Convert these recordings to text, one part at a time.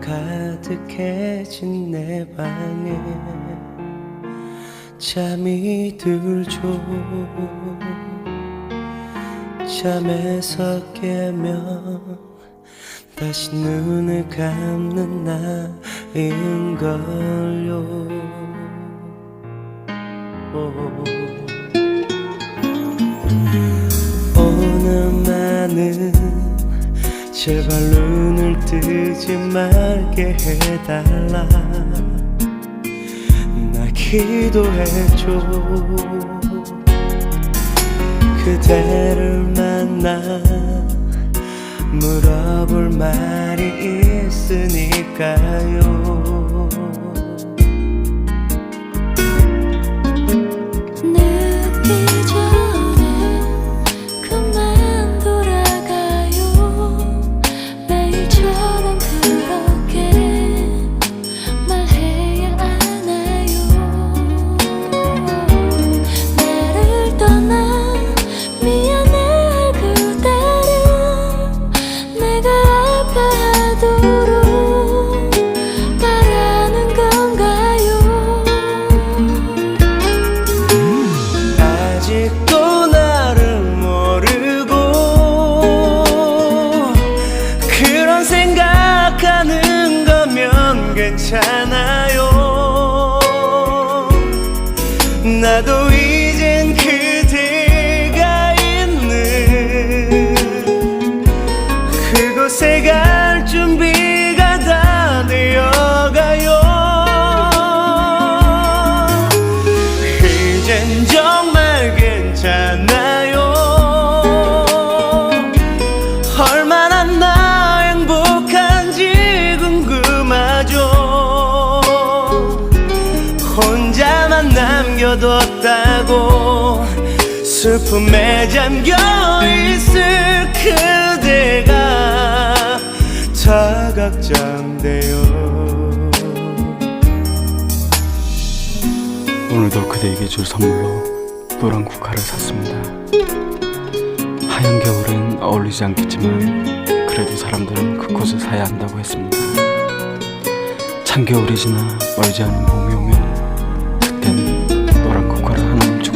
가득해진 내 방에 잠이 들죠. 잠에서 깨면 다시 눈을 감는 나인걸요. 제발 눈을 뜨지 말게 해달라. 나 기도해줘. 그대를 만나 물어볼 말이 있으니까요 괜찮아 남겨뒀다고 슬픔에 잠겨 있을 그대가 자각장대요 오늘도 그대에게 줄 선물로 노란 국화를 샀습니다. 하얀 겨울엔 어울리지 않겠지만 그래도 사람들은 그 꽃을 사야 한다고 했습니다. 찬 겨울이 지나 멀지 않은 봄이 오면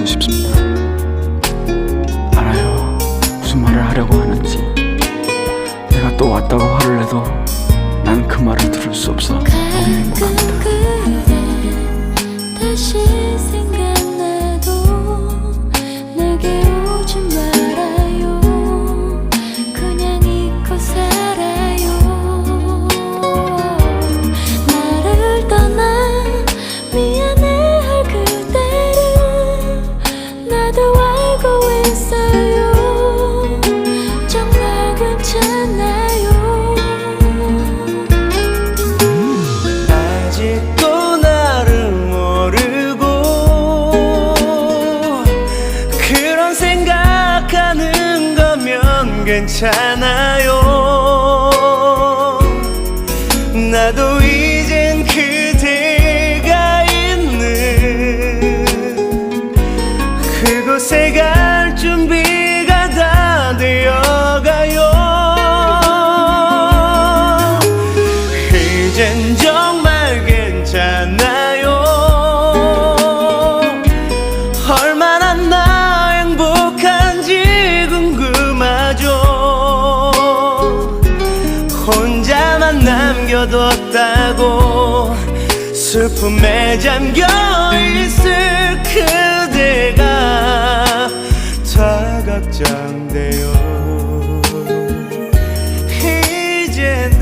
싶습니다. 알아요. 무슨 말을 하려고 하는지. 내가 또 왔다고 화를 내도 난 그 말을 들을 수 없어 너무. 가 괜찮아요 슬픔에 잠겨 있을 그대가 다각장되어 이젠